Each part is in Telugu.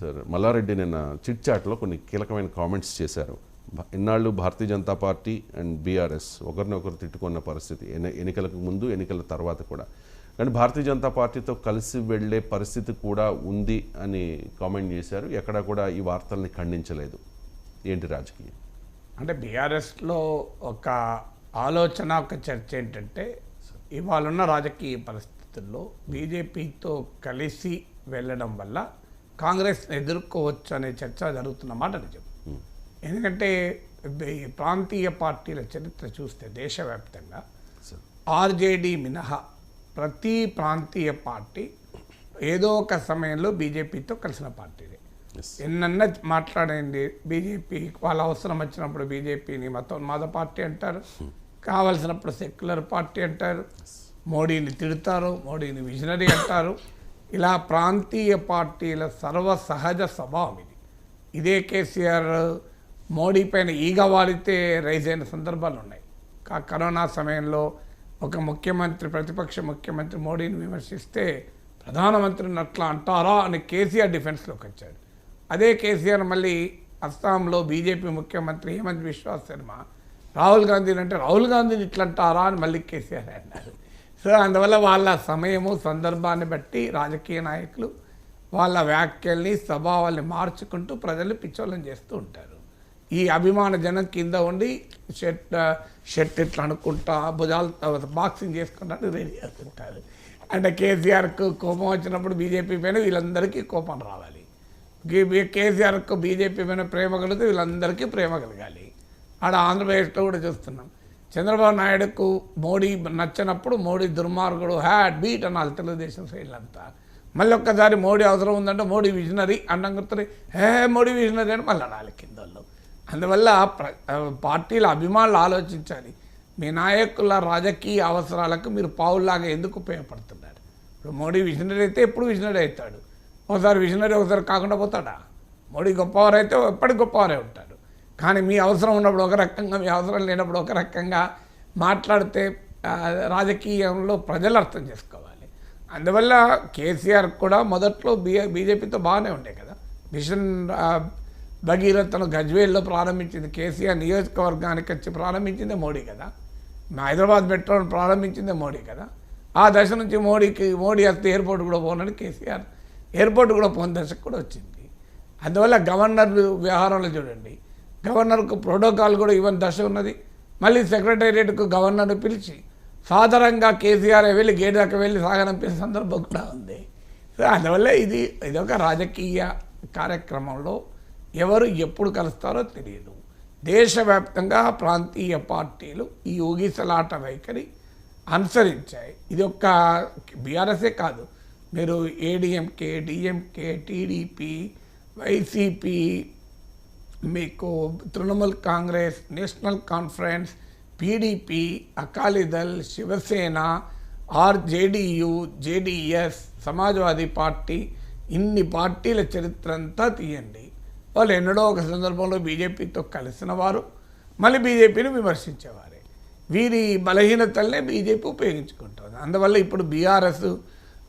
సార్ మల్లారెడ్డి నిన్న చిట్ చాట్లో కొన్ని కీలకమైన కామెంట్స్ చేశారు. ఇన్నాళ్ళు Bharatiya Janata party and BRS ఒకరినొకరు తిట్టుకున్న పరిస్థితి ఎన్ని- ఎన్నికలకు ముందు ఎన్నికల తర్వాత కూడా. కానీ భారతీయ జనతా పార్టీతో కలిసి వెళ్ళే పరిస్థితి కూడా ఉంది అని కామెంట్ చేశారు. ఎక్కడా కూడా ఈ వార్తల్ని ఖండించలేదు. ఏంటి రాజకీయం? అంటే బీఆర్ఎస్లో ఒక ఆలోచన ఒక చర్చ ఏంటంటే ఇవాళ ఉన్న రాజకీయ పరిస్థితుల్లో బీజేపీతో కలిసి వెళ్ళడం వల్ల కాంగ్రెస్ ఎదుర్కోవచ్చు అనే చర్చ జరుగుతున్న మాట నిజం. ఎందుకంటే ఈ ప్రాంతీయ పార్టీల చరిత్ర చూస్తే దేశవ్యాప్తంగా ఆర్జేడీ మినహా ప్రతి ప్రాంతీయ పార్టీ ఏదో ఒక సమయంలో బీజేపీతో కలిసిన పార్టీనే ఎస్ ఎన్నన్నా మాట్లాడండి బీజేపీ వాళ్ళ అవసరం వచ్చినప్పుడు బీజేపీని మతోన్మాద పార్టీ అంటారు కావలసినప్పుడు సెక్యులర్ పార్టీ అంటారు మోడీని తిడతారు మోడీని విజనరీ అంటారు ఇలా ప్రాంతీయ పార్టీల సర్వసహజ స్వభావం ఇది. ఇదే కేసీఆర్ మోడీ పైన ఈగ వాలితే రైజ్ అయిన సందర్భాలు ఉన్నాయి. కా- కరోనా సమయంలో ఒక ముఖ్యమంత్రి ప్రతిపక్ష ముఖ్యమంత్రి మోడీని విమర్శిస్తే ప్రధానమంత్రిని అట్లా అంటారా అని కేసీఆర్ డిఫెన్స్లోకి వచ్చాడు. అదే కేసీఆర్ మళ్ళీ అస్సాంలో బీజేపీ ముఖ్యమంత్రి హేమంత్ విశ్వాస్ శర్మ రాహుల్ గాంధీని అంటే రాహుల్ గాంధీని ఇట్లా అంటారా అని మళ్ళీ కేసీఆర్ అన్నారు. సో అందువల్ల వాళ్ళ సమయము సందర్భాన్ని బట్టి రాజకీయ నాయకులు వాళ్ళ వ్యాఖ్యల్ని స్వభావాల్ని మార్చుకుంటూ ప్రజలు పిచ్చోళ్ళని చేస్తూ ఉంటారు. ఈ అభిమాన జనం కింద ఉండి షర్ట్ షర్ట్ ఇట్లా అనుకుంటా భుజాలు బాక్సింగ్ చేసుకుంటాను రెడీ అవుతుంటారు అంటే కేసీఆర్కు కోపం వచ్చినప్పుడు బీజేపీ పైన వీళ్ళందరికీ కోపం రావాలి. కేసీఆర్కు బీజేపీ పైన ప్రేమ కలిగితే వీళ్ళందరికీ ప్రేమ కలగాలి. ఆడ ఆంధ్రప్రదేశ్లో కూడా చూస్తున్నాం. చంద్రబాబు నాయుడుకు మోడీ నచ్చినప్పుడు మోడీ దుర్మార్గుడు హ్యాడ్ బీట్ అన్నారు తెలుగుదేశం సైడ్లంతా మళ్ళీ ఒక్కసారి మోడీ అవసరం ఉందంటే మోడీ విజనరీ అన్నం గుర్తుంది హే మోడీ విజనరీ అని మళ్ళీ అనాలి కింద వాళ్ళు. అందువల్ల ప్ర- పార్టీల అభిమానులు ఆలోచించాలి. మీ నాయకుల రాజకీయ అవసరాలకు మీరు పావుల్లాగా ఎందుకు ఉపయోగపడుతున్నారు? ఇప్పుడు మోడీ విజనరీ అయితే ఎప్పుడు విజనరీ అవుతాడు? ఒకసారి విజనరీ ఒకసారి కాకుండా పోతాడా? మోడీ గొప్పవారైతే ఎప్పటికి గొప్పవారే ఉంటాడు కానీ మీ అవసరం ఉన్నప్పుడు ఒక రకంగా మీ అవసరం లేనప్పుడు ఒక రకంగా మాట్లాడితే రాజకీయంలో ప్రజలు అర్థం చేసుకోవాలి. అందువల్ల కేసీఆర్ కూడా మొదట్లో బీ బీజేపీతో బాగానే ఉండే కదా. మిషన్ భగీరథను గజ్వేల్లో ప్రారంభించింది కేసీఆర్ నియోజకవర్గానికి వచ్చి ప్రారంభించిందే మోడీ కదా. హైదరాబాద్ మెట్రోను ప్రారంభించిందే మోడీ కదా. ఆ దశ నుంచి మోడీకి మోడీ వస్తే ఎయిర్పోర్ట్ కూడా పోనని కేసీఆర్ ఎయిర్పోర్ట్ కూడా పోని దశకు కూడా వచ్చింది. అందువల్ల గవర్నర్ వ్యవహారంలో చూడండి గవర్నర్కు ప్రోటోకాల్ కూడా ఇవ్వని దశ ఉన్నది. మళ్ళీ సెక్రటేరియట్కు గవర్నర్ను పిలిచి సాధారణంగా కేసీఆర్ వెళ్ళి గేట్ దాకా వెళ్ళి సాగనంపే సందర్భం కూడా ఉంది. సో అందువల్ల ఇది ఇదొక రాజకీయ కార్యక్రమంలో ఎవరు ఎప్పుడు కలుస్తారో తెలియదు. దేశవ్యాప్తంగా ప్రాంతీయ పార్టీలు ఈ ఊగిసలాట వైఖరి అనుసరించాయి. ఇది ఒక్క బీఆర్ఎస్ఏ కాదు. మీరు ఏడిఎంకే డిఎంకే టీడీపీ వైసీపీ మీకు Trinamool Congress National Conference PDP Akali Dal Shiv Sena RJDU JDS Samajwadi party ఇన్ని పార్టీల చరిత్ర అంతా తీయండి. వాళ్ళు ఎన్నడో ఒక సందర్భంలో బీజేపీతో కలిసిన వారు మళ్ళీ బీజేపీని విమర్శించేవారే. వీరి బలహీనతలనే బీజేపీ ఉపయోగించుకుంటుంది. అందువల్ల ఇప్పుడు బీఆర్ఎస్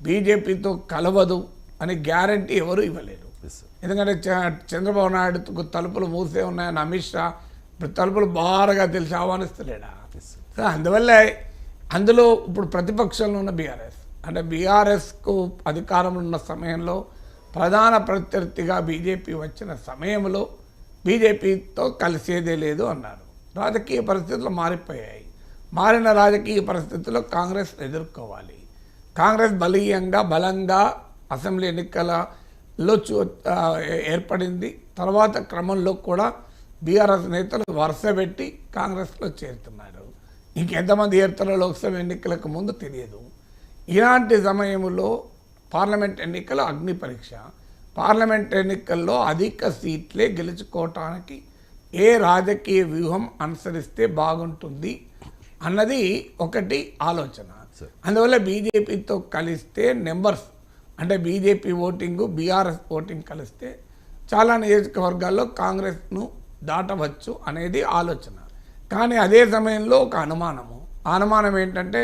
బీజేపీతో కలవదు అని గ్యారంటీ ఎవరు ఇవ్వలేరు ఎందుకంటే చ- చంద్రబాబు నాయుడుకు తలుపులు మూసే ఉన్నాయని అమిత్ షా ఇప్పుడు తలుపులు బాగా తెలిసి ఆహ్వానిస్తలేడా? అందువల్ల అందులో ఇప్పుడు ప్రతిపక్షంలో ఉన్న బీఆర్ఎస్. అంటే బీఆర్ఎస్కు అధికారంలో ఉన్న సమయంలో ప్రధాన ప్రత్యర్థిగా బీజేపీ వచ్చిన సమయంలో బీజేపీతో కలిసేదే లేదు అన్నారు. రాజకీయ పరిస్థితులు మారిపోయాయి. మారిన రాజకీయ పరిస్థితుల్లో కాంగ్రెస్ ఎదుర్కోవాలి. కాంగ్రెస్ బలీయంగా బలంగా అసెంబ్లీ ఎన్నికలలో ఆ, ఏర్పడింది. తర్వాత క్రమంలో కూడా బీఆర్ఎస్ నేతలు వరుస పెట్టి కాంగ్రెస్లో చేరుతున్నారు. ఇంకెంతమంది ఏర్తారో లోక్సభ ఎన్నికలకు ముందు తెలియదు. ఇలాంటి సమయంలో పార్లమెంట్ ఎన్నికలు అగ్ని పరీక్ష. పార్లమెంట్ ఎన్నికల్లో అధిక సీట్లే గెలుచుకోవటానికి ఏ రాజకీయ వ్యూహం అనుసరిస్తే బాగుంటుంది అన్నది ఒకటి ఆలోచన. అందువల్ల బీజేపీతో కలిస్తే నెంబర్స్ అంటే బీజేపీ ఓటింగు బీఆర్ఎస్ ఓటింగ్ కలిస్తే చాలా నియోజకవర్గాల్లో కాంగ్రెస్ను దాటవచ్చు అనేది ఆలోచన. కానీ అదే సమయంలో ఒక అనుమానము. ఆ అనుమానం ఏంటంటే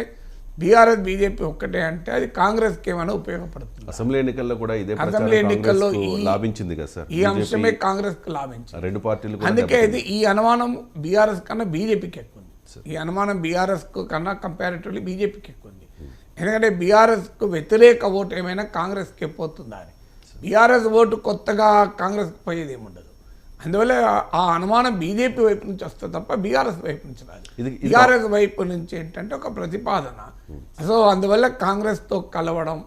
బీఆర్ఎస్ బీజేపీ ఒక్కటే అంటే అది కాంగ్రెస్కి ఏమైనా ఉపయోగపడుతుంది? అసెంబ్లీ ఎన్నికల్లో కూడా ఇదే అసెంబ్లీ ఎన్నికల్లో లాభించింది కదా సార్. ఈ అంశమే కాంగ్రెస్కి లాభించింది. రెండు పార్టీలు అందుకే ఇది ఈ అనుమానం బీఆర్ఎస్ కన్నా బీజేపీకి ఎక్కువ ఉంది. ఈ అనుమానం బీఆర్ఎస్ కన్నా కంపారిటివ్లీ బీజేపీకి ఎక్కువ ఉంది. ఎందుకంటే బీఆర్ఎస్కు వ్యతిరేక ఓటు ఏమైనా కాంగ్రెస్కి పోతుందా అని. బీఆర్ఎస్ ఓటు కొత్తగా కాంగ్రెస్కి పోయేది ఏముండదు. అందువల్ల ఆ అనుమానం బీజేపీ వైపు నుంచి వస్తుంది తప్ప బీఆర్ఎస్ వైపు నుంచి రాదు. బీఆర్ఎస్ వైపు నుంచి ఏంటంటే ఒక ప్రతిపాదన. సో అందువల్ల కాంగ్రెస్తో కలవడం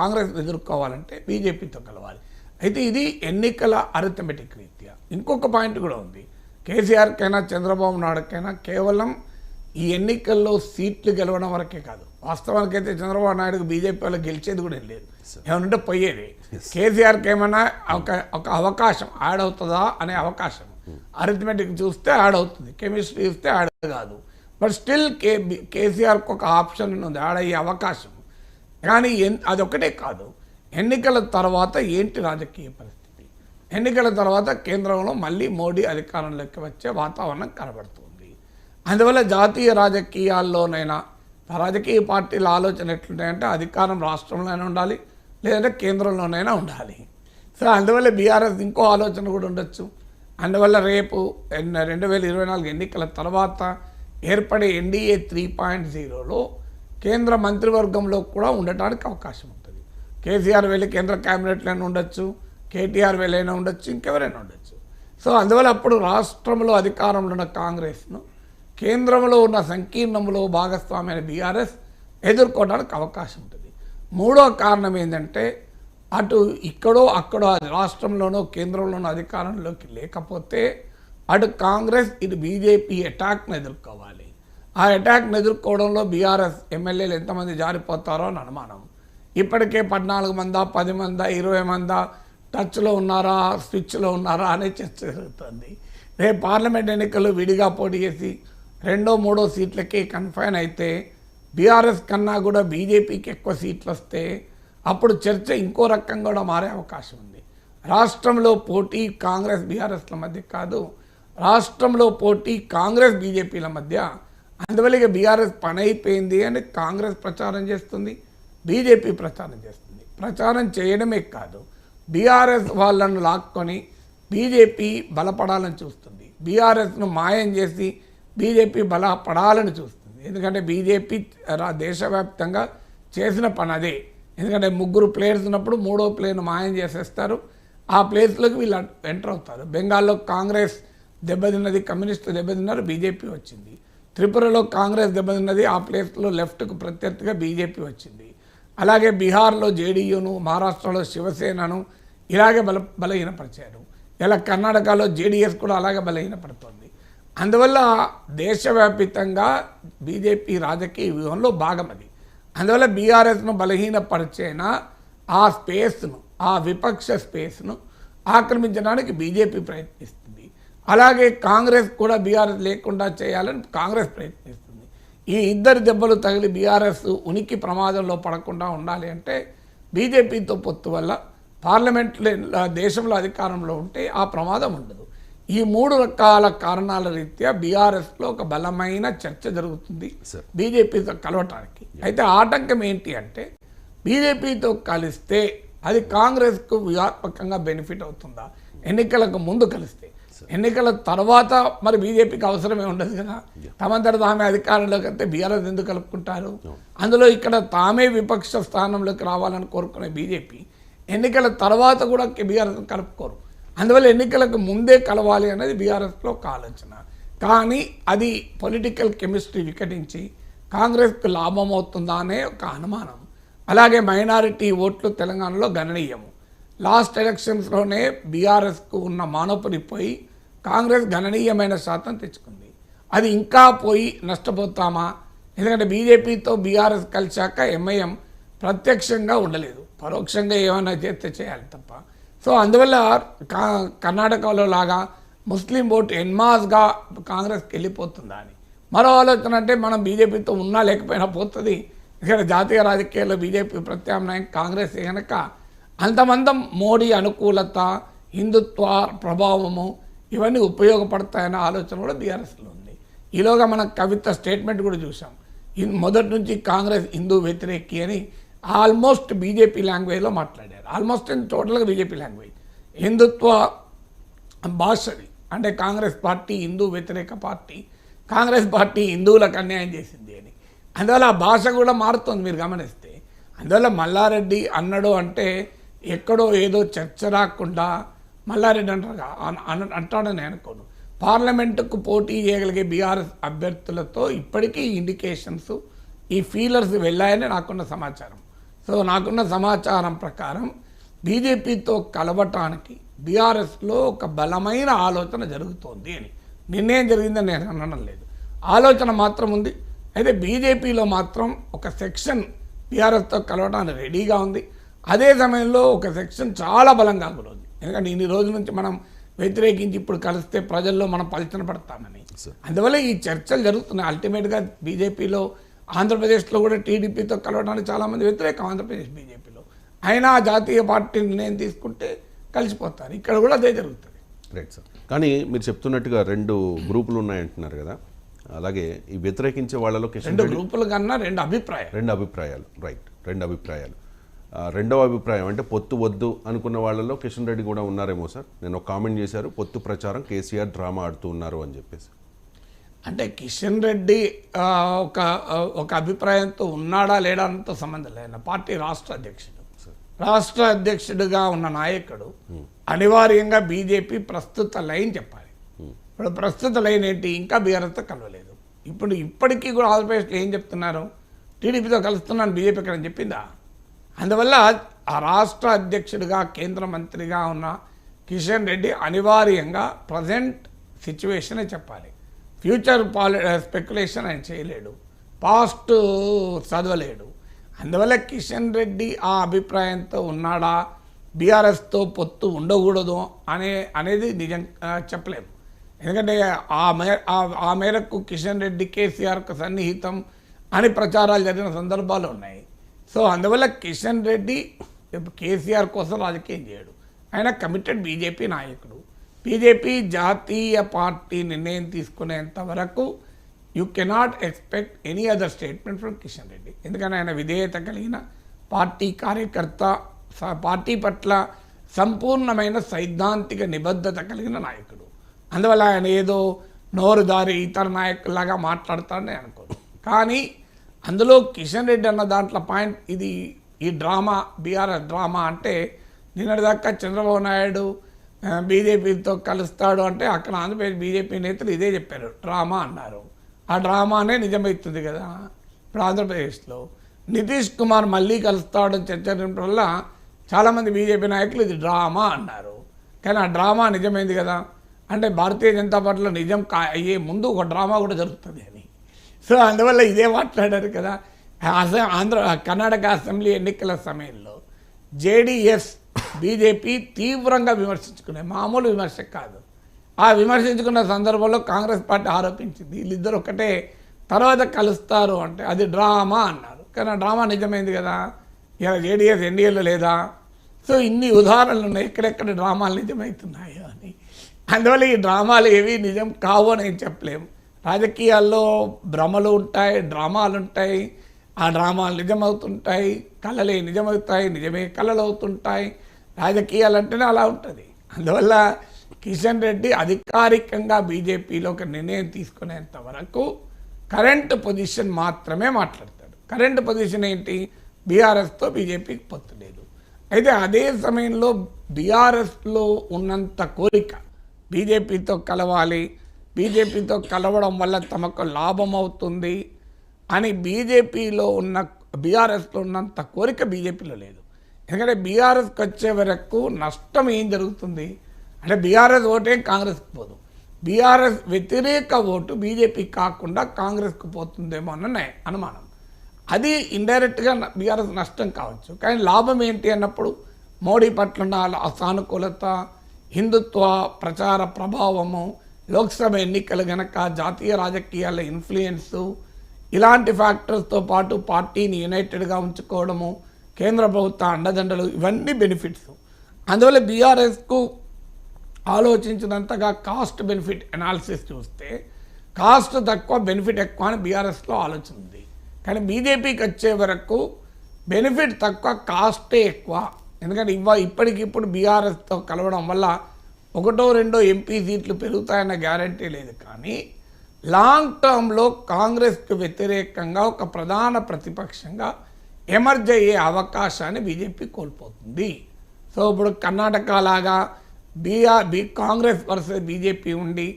కాంగ్రెస్ ఎదుర్కోవాలంటే బీజేపీతో కలవాలి. అయితే ఇది ఎన్నికల అరిథమెటిక్ రీత్యా. ఇంకొక పాయింట్ కూడా ఉంది. కేసీఆర్కైనా చంద్రబాబు నాయుడుకైనా కేవలం ఈ ఎన్నికల్లో సీట్లు గెలవడం వరకే కాదు. వాస్తవానికి అయితే చంద్రబాబు నాయుడుకు బీజేపీ వాళ్ళు గెలిచేది కూడా ఏం లేదు. ఏమనంటే పోయేది. కేసీఆర్కి ఏమైనా ఒక ఒక అవకాశం యాడ్ అవుతుందా అనే అవకాశం. అరిథమెటిక్ చూస్తే యాడ్ అవుతుంది. కెమిస్ట్రీ చూస్తే యాడ్ కాదు. బట్ స్టిల్ కే కేసీఆర్కి ఒక ఆప్షన్ ఉంది యాడ్ అయ్యే అవకాశం. కానీ ఎన్ అదొకటే కాదు. ఎన్నికల తర్వాత ఏంటి రాజకీయ పరిస్థితి? ఎన్నికల తర్వాత కేంద్రంలో మళ్ళీ మోడీ అధికారంలోకి వచ్చే వాతావరణం కనబడుతుంది. అందువల్ల జాతీయ రాజకీయాల్లోనైనా రాజకీయ పార్టీల ఆలోచన ఎట్లుంటాయంటే అధికారం రాష్ట్రంలోనే ఉండాలి లేదంటే కేంద్రంలోనైనా ఉండాలి. సో అందువల్ల బీఆర్ఎస్ ఇంకో ఆలోచన కూడా ఉండొచ్చు. అందువల్ల రేపు రెండు వేల ఇరవై నాలుగు ఎన్నికల తర్వాత ఏర్పడే ఎన్డీఏ త్రీ పాయింట్ జీరోలో కేంద్ర మంత్రివర్గంలో కూడా ఉండటానికి అవకాశం ఉంటుంది. కేసీఆర్ వెళ్ళి కేంద్ర క్యాబినెట్లోనే ఉండొచ్చు కేటీఆర్ వెళ్ళైనా ఉండొచ్చు ఇంకెవరైనా ఉండొచ్చు. సో అందువల్ల అప్పుడు రాష్ట్రంలో అధికారంలో ఉన్న కాంగ్రెస్ను కేంద్రంలో ఉన్న సంకీర్ణంలో భాగస్వామ్య బీఆర్ఎస్ ఎదుర్కోవడానికి అవకాశం ఉంటుంది. మూడో కారణం ఏంటంటే అటు ఇక్కడో అక్కడో రాష్ట్రంలోనో కేంద్రంలోనో అధికారంలోకి లేకపోతే అటు కాంగ్రెస్ ఇటు బీజేపీ అటాక్ను ఎదుర్కోవాలి. ఆ అటాక్ను ఎదుర్కోవడంలో బీఆర్ఎస్ ఎమ్మెల్యేలు ఎంతమంది జారిపోతారో అని అనుమానం. ఇప్పటికే పద్నాలుగు మందా పది మందా ఇరవై మందా టచ్లో ఉన్నారా స్విచ్లో ఉన్నారా అనే చర్చ జరుగుతుంది. రేపు పార్లమెంట్ ఎన్నికలు విడిగా పోటీ చేసి రెండో మూడో సీట్లకే కన్ఫైన్ అయితే బీఆర్ఎస్ కన్నా కూడా బీజేపీకి ఎక్కువ సీట్లు వస్తే అప్పుడు చర్చ ఇంకో రకంగా కూడా మారే అవకాశం ఉంది. రాష్ట్రంలో పోటీ కాంగ్రెస్ బీఆర్ఎస్ల మధ్య కాదు రాష్ట్రంలో పోటీ కాంగ్రెస్ బీజేపీల మధ్య అందువల్ల ఇక బీఆర్ఎస్ పని అయిపోయింది అని కాంగ్రెస్ ప్రచారం చేస్తుంది బీజేపీ ప్రచారం చేస్తుంది. ప్రచారం చేయడమే కాదు బీఆర్ఎస్ వాళ్ళను లాక్కొని బీజేపీ బలపడాలని చూస్తుంది. బీఆర్ఎస్ను మాయం చేసి బీజేపీ బలపడాలని చూస్తుంది. ఎందుకంటే బీజేపీ రా- దేశవ్యాప్తంగా చేసిన పని అదే. ఎందుకంటే ముగ్గురు ప్లేయర్స్ ఉన్నప్పుడు మూడో ప్లేయర్ను మాయం చేసేస్తారు. ఆ ప్లేస్లోకి వీళ్ళు ఎంటర్ అవుతారు. బెంగాల్లో కాంగ్రెస్ దెబ్బతిన్నది కమ్యూనిస్టు దెబ్బతిన్నారు బీజేపీ వచ్చింది. త్రిపురలో కాంగ్రెస్ దెబ్బతిన్నది ఆ ప్లేస్లో లెఫ్ట్కు ప్రత్యర్థిగా బీజేపీ వచ్చింది. అలాగే బీహార్లో జేడీయూను మహారాష్ట్రలో శివసేనను ఇలాగే బల బలహీనపరిచారు. ఇలా కర్ణాటకలో జేడీఎస్ కూడా అలాగే బలహీనపడుతోంది. అందువల్ల దేశవ్యాపితంగా బీజేపీ రాజకీయ వ్యూహంలో భాగం అది. అందువల్ల బీఆర్ఎస్ను బలహీనపరిచేనా ఆ స్పేస్ను ఆ విపక్ష స్పేస్ను ఆక్రమించడానికి బీజేపీ ప్రయత్నిస్తుంది. అలాగే కాంగ్రెస్ కూడా బీఆర్ఎస్ లేకుండా చేయాలని కాంగ్రెస్ ప్రయత్నిస్తుంది. ఈ ఇద్దరు దెబ్బలు తగిలి బీఆర్ఎస్ ఉనికి ప్రమాదంలో పడకుండా ఉండాలి అంటే బీజేపీతో పొత్తు వల్ల పార్లమెంట్ దేశంలో అధికారంలో ఉంటే ఆ ప్రమాదం ఉండదు. ఈ మూడు రకాల కారణాల రీత్యా బీఆర్ఎస్లో ఒక బలమైన చర్చ జరుగుతుంది. బీజేపీతో కలవటానికి. అయితే ఆటంకం ఏంటి అంటే బీజేపీతో కలిస్తే అది కాంగ్రెస్కు వ్యూహాత్మకంగా బెనిఫిట్ అవుతుందా? ఎన్నికలకు ముందు కలిస్తే. ఎన్నికల తర్వాత మరి బీజేపీకి అవసరమే ఉండదు కదా? తమంతట తామే అధికారంలోకి వస్తే బీఆర్ఎస్ ఎందుకు కలుపుకుంటారు? అందులో ఇక్కడ తామే విపక్ష స్థానంలోకి రావాలని కోరుకునే బీజేపీ ఎన్నికల తర్వాత కూడా బీఆర్ఎస్ కలుపుకోరు. అందువల్ల ఎన్నికలకు ముందే కలవాలి అనేది బీఆర్ఎస్లో ఒక ఆలోచన. కానీ అది పొలిటికల్ కెమిస్ట్రీ వికటించి కాంగ్రెస్కు లాభం అవుతుందా అనే ఒక అనుమానం. అలాగే మైనారిటీ ఓట్లు తెలంగాణలో గణనీయము. లాస్ట్ ఎలక్షన్స్లోనే బీఆర్ఎస్కు ఉన్న మానోపరి పోయి కాంగ్రెస్ గణనీయమైన శాతం తెచ్చుకుంది. అది ఇంకా పోయి నష్టపోతామా? ఎందుకంటే బీజేపీతో బీఆర్ఎస్ కలిశాక ఎంఐఎం ప్రత్యక్షంగా ఉండలేదు. పరోక్షంగా ఏమైనా చేస్తే చేయాలి తప్ప. సో అందువల్ల కా కర్ణాటకలో లాగా ముస్లిం ఓటు ఎన్మాస్గా కాంగ్రెస్కి వెళ్ళిపోతుందా అని. మరో ఆలోచన అంటే మనం బీజేపీతో ఉన్నా లేకపోయినా పోతుంది. ఇక్కడ జాతీయ రాజకీయాల్లో బీజేపీ ప్రత్యామ్నాయం కాంగ్రెస్ కనుక అంతమందం మోడీ అనుకూలత హిందుత్వ ప్రభావము ఇవన్నీ ఉపయోగపడతాయన్న ఆలోచన కూడా బీఆర్ఎస్లో ఉంది. ఈలోగా మనం కవిత స్టేట్మెంట్ కూడా చూసాం మొదటి నుంచి కాంగ్రెస్ హిందూ వ్యతిరేకి అని ఆల్మోస్ట్ బీజేపీ లాంగ్వేజ్లో మాట్లాడారు. ఆల్మోస్ట్ టోటల్గా బీజేపీ లాంగ్వేజ్. హిందుత్వ భాషది. అంటే కాంగ్రెస్ పార్టీ హిందూ వ్యతిరేక పార్టీ. కాంగ్రెస్ పార్టీ హిందువులకు అన్యాయం చేసింది అని. అందువల్ల ఆ భాష కూడా మారుతుంది మీరు గమనిస్తే. అందువల్ల మల్లారెడ్డి అన్నాడు అంటే ఎక్కడో ఏదో చర్చ రాకుండా మల్లారెడ్డి అంటారు అన- అంటాడని అనుకోను. పార్లమెంటుకు పోటీ చేయగలిగే బీఆర్ఎస్ అభ్యర్థులతో ఇప్పటికీ ఇండికేషన్స్ ఈ ఫీలర్స్ వెళ్ళాయని నాకున్న సమాచారం. సో నాకున్న సమాచారం ప్రకారం బీజేపీతో కలవటానికి బీఆర్ఎస్లో ఒక బలమైన ఆలోచన జరుగుతోంది అని. నిర్ణయం జరిగిందని నేను అనడం లేదు. ఆలోచన మాత్రం ఉంది. అయితే బీజేపీలో మాత్రం ఒక సెక్షన్ బీఆర్ఎస్తో కలవడానికి రెడీగా ఉంది. అదే సమయంలో ఒక సెక్షన్ చాలా బలంగా గురవుంది ఎందుకంటే ఇన్ని రోజుల నుంచి మనం వ్యతిరేకించి ఇప్పుడు కలిస్తే ప్రజల్లో మనం పలచన పడతామని. అందువల్ల ఈ చర్చలు జరుగుతున్నాయి. అల్టిమేట్గా బీజేపీలో ఆంధ్రప్రదేశ్లో కూడా టీడీపీతో కలవడానికి చాలామంది వ్యతిరేకం ఆంధ్రప్రదేశ్ బీజేపీలో. అయినా జాతీయ పార్టీ నిర్ణయం తీసుకుంటే కలిసిపోతారు. ఇక్కడ కూడా అదే జరుగుతుంది. రైట్ సార్ కానీ మీరు చెప్తున్నట్టుగా రెండు గ్రూపులు ఉన్నాయంటున్నారు కదా. అలాగే ఈ వ్యతిరేకించే వాళ్ళలో కిషన్ రెండు గ్రూపుల కన్నా రెండు అభిప్రాయాలు. రెండు అభిప్రాయాలు. రైట్ రెండు అభిప్రాయాలు. రెండవ అభిప్రాయం అంటే పొత్తు వద్దు అనుకున్న వాళ్ళలో కిషన్ రెడ్డి కూడా ఉన్నారేమో సార్ నేను ఒక కామెంట్ చేశారు. పొత్తు ప్రచారం కేసీఆర్ డ్రామా ఆడుతూ ఉన్నారు అని చెప్పేసి. అంటే కిషన్ రెడ్డి ఒక ఒక అభిప్రాయంతో ఉన్నాడా లేడా అంత సంబంధం లేదు. పార్టీ రాష్ట్ర అధ్యక్షుడు. రాష్ట్ర అధ్యక్షుడిగా ఉన్న నాయకుడు అనివార్యంగా బీజేపీ ప్రస్తుత లైన్ చెప్పాలి. ఇప్పుడు ప్రస్తుత లైన్ ఏంటి? ఇంకా బీఆర్ఎస్తో కలవలేదు. ఇప్పుడు ఇప్పటికీ కూడా ఆంధ్రప్రదేశ్లో ఏం చెప్తున్నారు? టీడీపీతో కలుస్తున్నాను బీజేపీ ఇక్కడ అని చెప్పిందా? అందువల్ల ఆ రాష్ట్ర అధ్యక్షుడిగా కేంద్ర మంత్రిగా ఉన్న కిషన్ రెడ్డి అనివార్యంగా ప్రజెంట్ సిచ్యువేషనే చెప్పాలి. ఫ్యూచర్ పాలి స్పెక్యులేషన్ ఆయన చేయలేడు. పాస్ట్ చదవలేడు. అందువల్ల కిషన్ రెడ్డి ఆ అభిప్రాయంతో ఉన్నాడా? బీఆర్ఎస్తో పొత్తు ఉండకూడదు అనే అనేది నిజం చెప్పలేము. ఎందుకంటే ఆ మే ఆ- ఆ మేరకు కిషన్ రెడ్డి కేసీఆర్కు సన్నిహితం అని ప్రచారాలు జరిగిన సందర్భాలు ఉన్నాయి. సో అందువల్ల కిషన్ రెడ్డి కేసీఆర్ కోసం రాజకీయం చేయడు. ఆయన కమిటెడ్ బీజేపీ నాయకుడు. బీజేపీ జాతీయ పార్టీ నిర్ణయం తీసుకునేంత వరకు you cannot expect any other statement from Kishan Reddy ఎందుకంటే ఆయన విధేయత కలిగిన పార్టీ కార్యకర్త స- పార్టీ పట్ల సంపూర్ణమైన సైద్ధాంతిక నిబద్ధత కలిగిన నాయకుడు. అందువల్ల ఆయన ఏదో నోరు దారి ఇతర నాయకుల్లాగా మాట్లాడతాడని నేను అనుకోను. కానీ అందులో కిషన్ రెడ్డి అన్న దాంట్లో పాయింట్ ఇది ఈ డ్రామా బీఆర్ఎస్ డ్రామా అంటే నిన్నటిదాకా చంద్రబాబు నాయుడు బీజేపీతో కలుస్తాడు అంటే అక్కడ ఆంధ్రప్రదేశ్ బీజేపీ నేతలు ఇదే చెప్పారు. డ్రామా అన్నారు. ఆ డ్రామానే నిజమవుతుంది కదా ఇప్పుడు ఆంధ్రప్రదేశ్లో. నితీష్ కుమార్ మళ్ళీ కలుస్తాడని చర్చ వల్ల చాలామంది బీజేపీ నాయకులు ఇది డ్రామా అన్నారు. కానీ ఆ డ్రామా నిజమైంది కదా. అంటే భారతీయ జనతా పార్టీలో నిజం కా అయ్యే ముందు ఒక డ్రామా కూడా జరుగుతుంది అని. సో అందువల్ల ఇదే మాట్లాడారు కదా. ఆంధ్ర కర్ణాటక అసెంబ్లీ ఎన్నికల సమయంలో జేడిఎస్ బీజేపీ తీవ్రంగా విమర్శించుకునే మామూలు విమర్శ కాదు. ఆ విమర్శించుకున్న సందర్భంలో కాంగ్రెస్ పార్టీ ఆరోపించింది వీళ్ళిద్దరు ఒకటే తర్వాత కలుస్తారు అంటే అది డ్రామా అన్నారు. కానీ ఆ డ్రామా నిజమైంది కదా? ఇలా జేడిఎస్ ఎన్డీఏలో లేదా? సో ఇన్ని ఉదాహరణలు ఉన్నాయి ఎక్కడెక్కడ డ్రామాలు నిజమవుతున్నాయో అని. అందువల్ల ఈ డ్రామాలు ఏవి నిజం కావు అని ఏం చెప్పలేము. రాజకీయాల్లో భ్రమలు ఉంటాయి డ్రామాలు ఉంటాయి ఆ డ్రామాలు నిజమవుతుంటాయి కళలే నిజమవుతాయి నిజమే కళలు అవుతుంటాయి. రాజకీయాలు అంటేనే అలా ఉంటుంది. అందువల్ల కిషన్ రెడ్డి అధికారికంగా బీజేపీలో ఒక నిర్ణయం తీసుకునేంత వరకు కరెంట్ పొజిషన్ మాత్రమే మాట్లాడతాడు. కరెంట్ పొజిషన్ ఏంటి? బీఆర్ఎస్తో బీజేపీకి పొత్తు లేదు. అయితే అదే సమయంలో బీఆర్ఎస్లో ఉన్నంత కోరిక బీజేపీతో కలవాలి బీజేపీతో కలవడం వల్ల తమకు లాభం అవుతుంది అని బీజేపీలో ఉన్న బీఆర్ఎస్లో ఉన్నంత కోరిక బీజేపీలో లేదు. ఎందుకంటే బీఆర్ఎస్కి వచ్చే వరకు నష్టం ఏం జరుగుతుంది? అంటే బీఆర్ఎస్ ఓటే కాంగ్రెస్కి పోదు. బీఆర్ఎస్ వ్యతిరేక ఓటు బీజేపీ కాకుండా కాంగ్రెస్కి పోతుందేమో అన్న అనుమానం. అది ఇండైరెక్ట్గా బీఆర్ఎస్ నష్టం కావచ్చు. కానీ లాభం ఏంటి అన్నప్పుడు మోడీ పట్ల ఉన్న సానుకూలత హిందుత్వ ప్రచార ప్రభావము లోక్సభ ఎన్నికలు గనక జాతీయ రాజకీయాల ఇన్ఫ్లుయెన్సు ఇలాంటి ఫ్యాక్టర్స్తో పాటు పార్టీని యునైటెడ్గా ఉంచుకోవడము కేంద్ర ప్రభుత్వ అండదండలు ఇవన్నీ బెనిఫిట్స్ అందువల్ల బీఆర్ఎస్కు ఆలోచించినంతగా కాస్ట్ బెనిఫిట్ అనాలిసిస్ చూస్తే కాస్ట్ తక్కువ బెనిఫిట్ ఎక్కువ అని బీఆర్ఎస్లో ఆలోచన ఉంది. కానీ బీజేపీకి వచ్చే వరకు బెనిఫిట్ తక్కువ కాస్టే ఎక్కువ. ఎందుకంటే ఇవ్వ ఇప్పటికిప్పుడు బీఆర్ఎస్తో కలవడం వల్ల ఒకటో రెండో ఎంపీ సీట్లు పెరుగుతాయన్న గ్యారంటీ లేదు. కానీ లాంగ్ టర్మ్లో కాంగ్రెస్కు వ్యతిరేకంగా ఒక ప్రధాన ప్రతిపక్షంగా ఎమర్జ్ అయ్యే అవకాశాన్ని బీజేపీ కోల్పోతుంది. సో ఇప్పుడు కర్ణాటక లాగా BR B Congress versus BJP ఉండి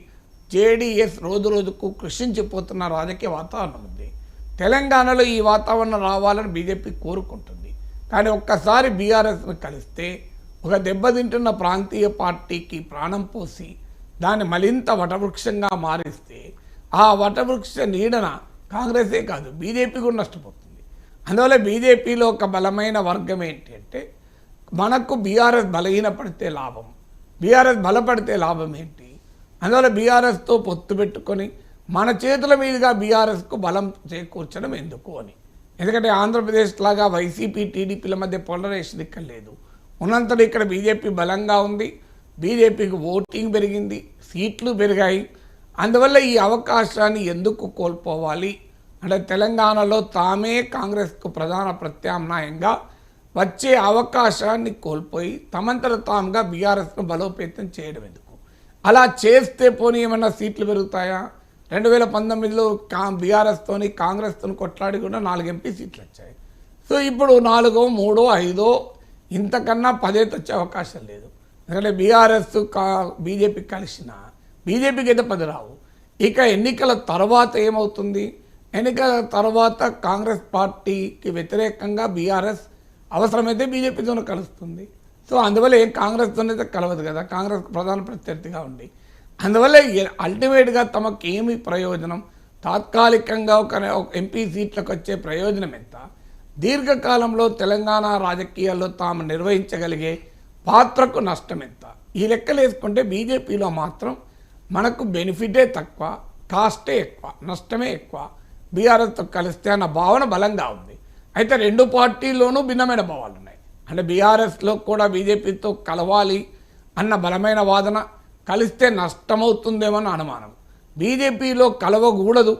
జేడీఎస్ రోజు రోజుకు కృషించిపోతున్న రాజకీయ వాతావరణం ఉంది. తెలంగాణలో ఈ వాతావరణం రావాలని బీజేపీ కోరుకుంటుంది. కానీ ఒక్కసారి బీఆర్ఎస్ను కలిస్తే ఒక దెబ్బతింటున్న ప్రాంతీయ పార్టీకి ప్రాణం పోసి దాన్ని మరింత వటవృక్షంగా మారిస్తే ఆ వటవృక్ష నీడన కాంగ్రెసే కాదు బీజేపీ కూడా నష్టపోతుంది. అందువల్ల బీజేపీలో ఒక బలమైన వర్గం ఏంటి అంటే మనకు బీఆర్ఎస్ బలహీనపడితే లాభం. బీఆర్ఎస్ బలపడితే లాభం ఏంటి? అందువల్ల బీఆర్ఎస్తో పొత్తు పెట్టుకొని మన చేతుల మీదుగా బీఆర్ఎస్కు బలం చేకూర్చడం ఎందుకు అని. ఎందుకంటే ఆంధ్రప్రదేశ్ లాగా వైసీపీ టీడీపీల మధ్య పోలరైజేషన్ ఇక్కడ లేదు. ఉన్నంతలో ఇక్కడ బీజేపీ బలంగా ఉంది బీజేపీకి ఓటింగ్ పెరిగింది సీట్లు పెరిగాయి. అందువల్ల ఈ అవకాశాన్ని ఎందుకు కోల్పోవాలి? అంటే తెలంగాణలో తామే కాంగ్రెస్కు ప్రధాన ప్రత్యామ్నాయంగా వచ్చే అవకాశాన్ని కోల్పోయి తమంతట తాముగా బీఆర్ఎస్ను బలోపేతం చేయడం ఎందుకు? అలా చేస్తే పోనీ ఏమన్నా సీట్లు పెరుగుతాయా? రెండు వేల పంతొమ్మిదిలో కా బీఆర్ఎస్తోని కాంగ్రెస్తో కొట్లాడి కూడా నాలుగు ఎంపీ సీట్లు వచ్చాయి. సో ఇప్పుడు నాలుగో మూడో ఐదో ఇంతకన్నా పదేతో వచ్చే అవకాశం లేదు. ఎందుకంటే బీఆర్ఎస్ కా బీజేపీ కలిసిన బీజేపీకి అయితే పది రావు. ఇక ఎన్నికల తర్వాత ఏమవుతుంది? ఎన్నికల తర్వాత కాంగ్రెస్ పార్టీకి వ్యతిరేకంగా బీఆర్ఎస్ అవసరమైతే బీజేపీతో కలుస్తుంది. సో అందువల్ల ఏం కాంగ్రెస్తోనైతే కలవదు కదా? కాంగ్రెస్ ప్రధాన ప్రత్యర్థిగా ఉండి. అందువల్ల అల్టిమేట్గా తమకు ఏమి ప్రయోజనం? తాత్కాలికంగా ఒక ఒక ఎంపీ సీట్లకు వచ్చే ప్రయోజనం ఎంత? దీర్ఘకాలంలో తెలంగాణ రాజకీయాల్లో తాము నిర్వహించగలిగే పాత్రకు నష్టం ఎంత? ఈ లెక్కలు వేసుకుంటే బీజేపీలో మాత్రం మనకు బెనిఫిటే తక్కువ కాస్టే ఎక్కువ నష్టమే ఎక్కువ. బీఆర్ఎస్తో కలిస్తే అన్న భావన బలంగా ఉంది. అయితే రెండు పార్టీల్లోనూ భిన్నమైన భావాలు ఉన్నాయి. అంటే బీఆర్ఎస్లో కూడా బీజేపీతో కలవాలి అన్న బలమైన వాదన కలిస్తే నష్టమవుతుందేమో అని అనుమానం. బీజేపీలో కలవకూడదు.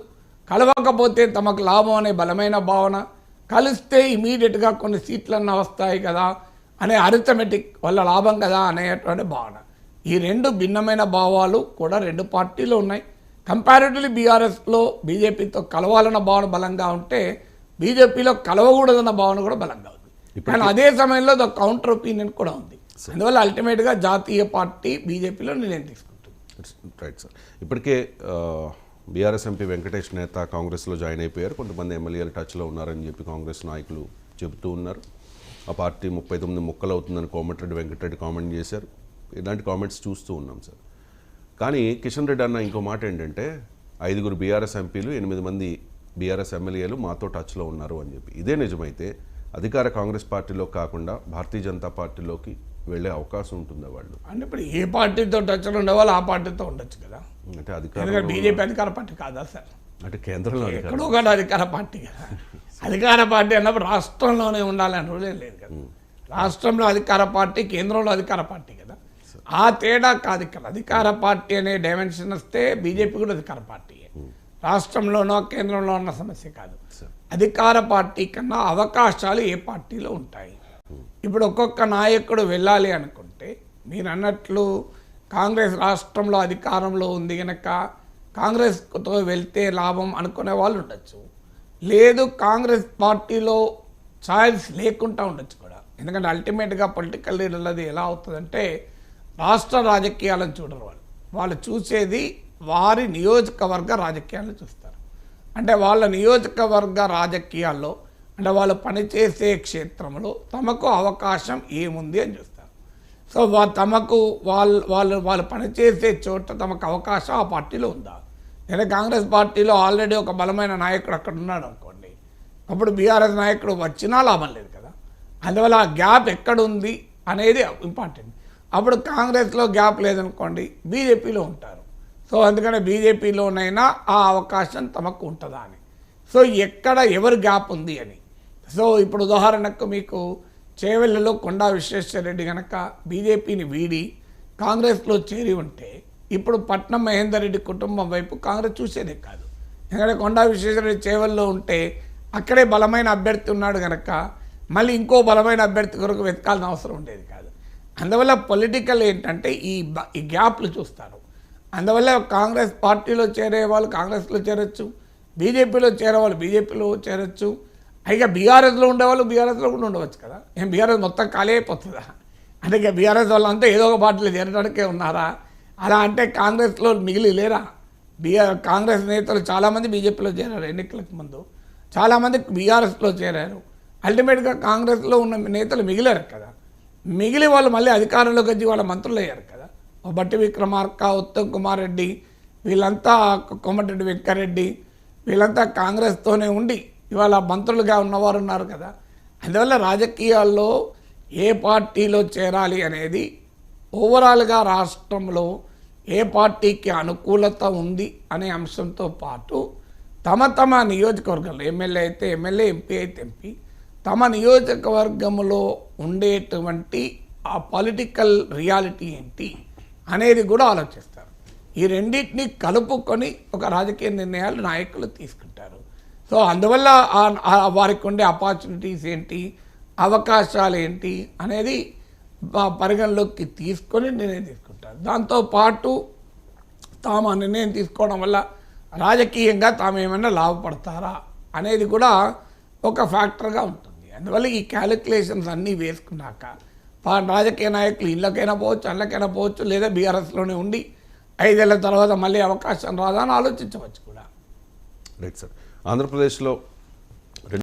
కలవకపోతే తమకు లాభం అనే బలమైన భావన కలిస్తే ఇమీడియట్గా కొన్ని సీట్లన్నా వస్తాయి కదా అనే అరిథమెటిక్ వల్ల లాభం కదా అనేటువంటి భావన. ఈ రెండు భిన్నమైన భావాలు కూడా రెండు పార్టీలు ఉన్నాయి. కంపారిటివ్లీ బీఆర్ఎస్లో బీజేపీతో కలవాలన్న భావన బలంగా ఉంటే బీజేపీలో కలవకూడదన్న భావన కూడా బలంగా ఉంది. కానీ అదే సమయంలో ద కౌంటర్ ఒపీనియన్ కూడా ఉంది. అందువల్ల అల్టిమేట్గా జాతీయ పార్టీ బీజేపీలో నిర్ణయం తీసుకుంటుంది. రైట్ సార్ ఇప్పటికే బీఆర్ఎస్ ఎంపీ వెంకటేష్ నేత కాంగ్రెస్లో జాయిన్ అయిపోయారు. కొంతమంది ఎమ్మెల్యేలు టచ్లో ఉన్నారని చెప్పి కాంగ్రెస్ నాయకులు చెబుతూ ఉన్నారు. ఆ పార్టీ ముప్పై తొమ్మిది ముక్కలు అవుతుందని కోమటిరెడ్డి వెంకటరెడ్డి కామెంట్ చేశారు. ఇలాంటి కామెంట్స్ చూస్తూ ఉన్నాం సార్ కానీ కిషన్ రెడ్డి అన్న ఇంకో మాట ఏంటంటే ఐదుగురు బీఆర్ఎస్ ఎంపీలు ఎనిమిది మంది బీఆర్ఎస్ ఎమ్మెల్యేలు మాతో టచ్లో ఉన్నారు అని చెప్పి. ఇదే నిజమైతే అధికార కాంగ్రెస్ పార్టీలో కాకుండా భారతీయ జనతా పార్టీలోకి వెళ్ళే అవకాశం ఉంటుందా వాళ్ళు? అంటే ఇప్పుడు ఏ పార్టీతో టచ్లో ఉండేవాళ్ళు ఆ పార్టీతో ఉండొచ్చు కదా. అంటే అధికారం బీజేపీ అధికార పార్టీ కాదా సార్? అంటే కేంద్రంలో ఎక్కడో ఒకటి అధికార పార్టీ కదా. అధికార పార్టీ అన్నప్పుడు రాష్ట్రంలోనే ఉండాలని రూలే లేదు కదా. రాష్ట్రంలో అధికార పార్టీ కేంద్రంలో అధికార పార్టీ ఆ తేడా కాదు ఇక్కడ. అధికార పార్టీ అనే డైమెన్షన్ వస్తే బీజేపీ కూడా అధికార పార్టీ రాష్ట్రంలోనో కేంద్రంలో ఉన్న సమస్య కాదు. అధికార పార్టీ కన్నా అవకాశాలు ఏ పార్టీలో ఉంటాయి? ఇప్పుడు ఒక్కొక్క నాయకుడు వెళ్ళాలి అనుకుంటే మీరు అన్నట్లు కాంగ్రెస్ రాష్ట్రంలో అధికారంలో ఉంది కనుక కాంగ్రెస్తో వెళ్తే లాభం అనుకునే వాళ్ళు ఉండొచ్చు. లేదు కాంగ్రెస్ పార్టీలో ఛాయిస్ లేకుండా ఉండొచ్చు కూడా. ఎందుకంటే అల్టిమేట్గా పొలిటికల్ లీడర్లది ఎలా అవుతుందంటే రాష్ట్ర రాజకీయాలను చూడరు వాళ్ళు. వాళ్ళు చూసేది వారి నియోజకవర్గ రాజకీయాలను చూస్తారు. అంటే వాళ్ళ నియోజకవర్గ రాజకీయాల్లో అంటే వాళ్ళు పనిచేసే క్షేత్రంలో తమకు అవకాశం ఏముంది అని చూస్తారు. సో వా తమకు వాళ్ళు వాళ్ళు వాళ్ళు పనిచేసే చోట తమకు అవకాశం ఆ పార్టీలో ఉందా? లేదా కాంగ్రెస్ పార్టీలో ఆల్రెడీ ఒక బలమైన నాయకుడు అక్కడ ఉన్నాడు అనుకోండి. అప్పుడు బీఆర్ఎస్ నాయకుడు వచ్చినా లాభం లేదు కదా. అందువల్ల ఆ గ్యాప్ ఎక్కడుంది అనేది ఇంపార్టెంట్. అప్పుడు కాంగ్రెస్లో గ్యాప్ లేదనుకోండి బీజేపీలో ఉంటారు. సో అందుకనే బీజేపీలోనైనా ఆ అవకాశం తమకు ఉంటుందా అని. సో ఎక్కడ ఎవరు గ్యాప్ ఉంది అని. సో ఇప్పుడు ఉదాహరణకు మీకు చేవెళ్ళలో కొండా విశ్వేశ్వరరెడ్డి కనుక బీజేపీని వీడి కాంగ్రెస్లో చేరి ఉంటే ఇప్పుడు పట్నం మహేందర్ రెడ్డి కుటుంబం వైపు కాంగ్రెస్ చూసేదే కాదు. ఎందుకంటే కొండా విశ్వేశ్వరరెడ్డి చేవెల్లో ఉంటే అక్కడే బలమైన అభ్యర్థి ఉన్నాడు కనుక మళ్ళీ ఇంకో బలమైన అభ్యర్థి కొరకు వెతకాల్సిన అవసరం ఉండేది కాదు. అందువల్ల పొలిటికల్ ఏంటంటే ఈ ఈ గ్యాప్లు చూస్తారు. అందువల్ల కాంగ్రెస్ పార్టీలో చేరే వాళ్ళు కాంగ్రెస్లో చేరొచ్చు బీజేపీలో చేరే వాళ్ళు బీజేపీలో చేరొచ్చు. అయితే బీఆర్ఎస్లో ఉండేవాళ్ళు బీఆర్ఎస్లో కూడా ఉండవచ్చు కదా. ఏం బీఆర్ఎస్ మొత్తం ఖాళీ అయిపోతుందా? అంటే ఇక బీఆర్ఎస్ వాళ్ళంతా ఏదో ఒక పార్టీలో చేరడానికే ఉన్నారా? అలా అంటే కాంగ్రెస్లో మిగిలి లేరా? బీఆర్ కాంగ్రెస్ నేతలు చాలామంది బీజేపీలో చేరారు ఎన్నికలకు ముందు. చాలామంది బీఆర్ఎస్లో చేరారు. అల్టిమేట్గా కాంగ్రెస్లో ఉన్న నేతలు మిగిలారు కదా. మిగిలి వాళ్ళు మళ్ళీ అధికారంలోకి వచ్చి వాళ్ళ మంత్రులు అయ్యారు కదా. ఓ బట్టి విక్రమార్క ఉత్తమ్ కుమార్ రెడ్డి వీళ్ళంతా కోమటిరెడ్డి వెంకరెడ్డి వీళ్ళంతా కాంగ్రెస్తోనే ఉండి ఇవాళ మంత్రులుగా ఉన్నవారు ఉన్నారు కదా. అందువల్ల రాజకీయాల్లో ఏ పార్టీలో చేరాలి అనేది ఓవరాల్గా రాష్ట్రంలో ఏ పార్టీకి అనుకూలత ఉంది అనే అంశంతో పాటు తమ తమ నియోజకవర్గంలో ఎమ్మెల్యే అయితే ఎమ్మెల్యే ఎంపీ అయితే ఎంపీ తమ నియోజకవర్గంలో ఉండేటువంటి ఆ పొలిటికల్ రియాలిటీ ఏంటి అనేది కూడా ఆలోచిస్తారు. ఈ రెండింటిని కలుపుకొని ఒక రాజకీయ నిర్ణయాలు నాయకులు తీసుకుంటారు. సో అందువల్ల వారికి ఉండే ఆపర్చునిటీస్ ఏంటి అవకాశాలు ఏంటి అనేది పరిగణలోకి తీసుకొని నిర్ణయం తీసుకుంటారు. దాంతోపాటు తాము నిర్ణయం తీసుకోవడం వల్ల రాజకీయంగా తాము ఏమైనా లాభపడతారా అనేది కూడా ఒక ఫ్యాక్టర్గా ఉంటుంది. అందువల్ల ఈ క్యాలిక్యులేషన్స్ అన్నీ వేసుకున్నాక పా- రాజకీయ నాయకులు ఇళ్ళకైనా పోవచ్చు అళ్ళకైనా పోవచ్చు లేదా బీఆర్ఎస్లోనే ఉండి ఐదేళ్ళ తర్వాత మళ్ళీ అవకాశం రాదా అని ఆలోచించవచ్చు కూడా. రైట్ సార్ ఆంధ్రప్రదేశ్లో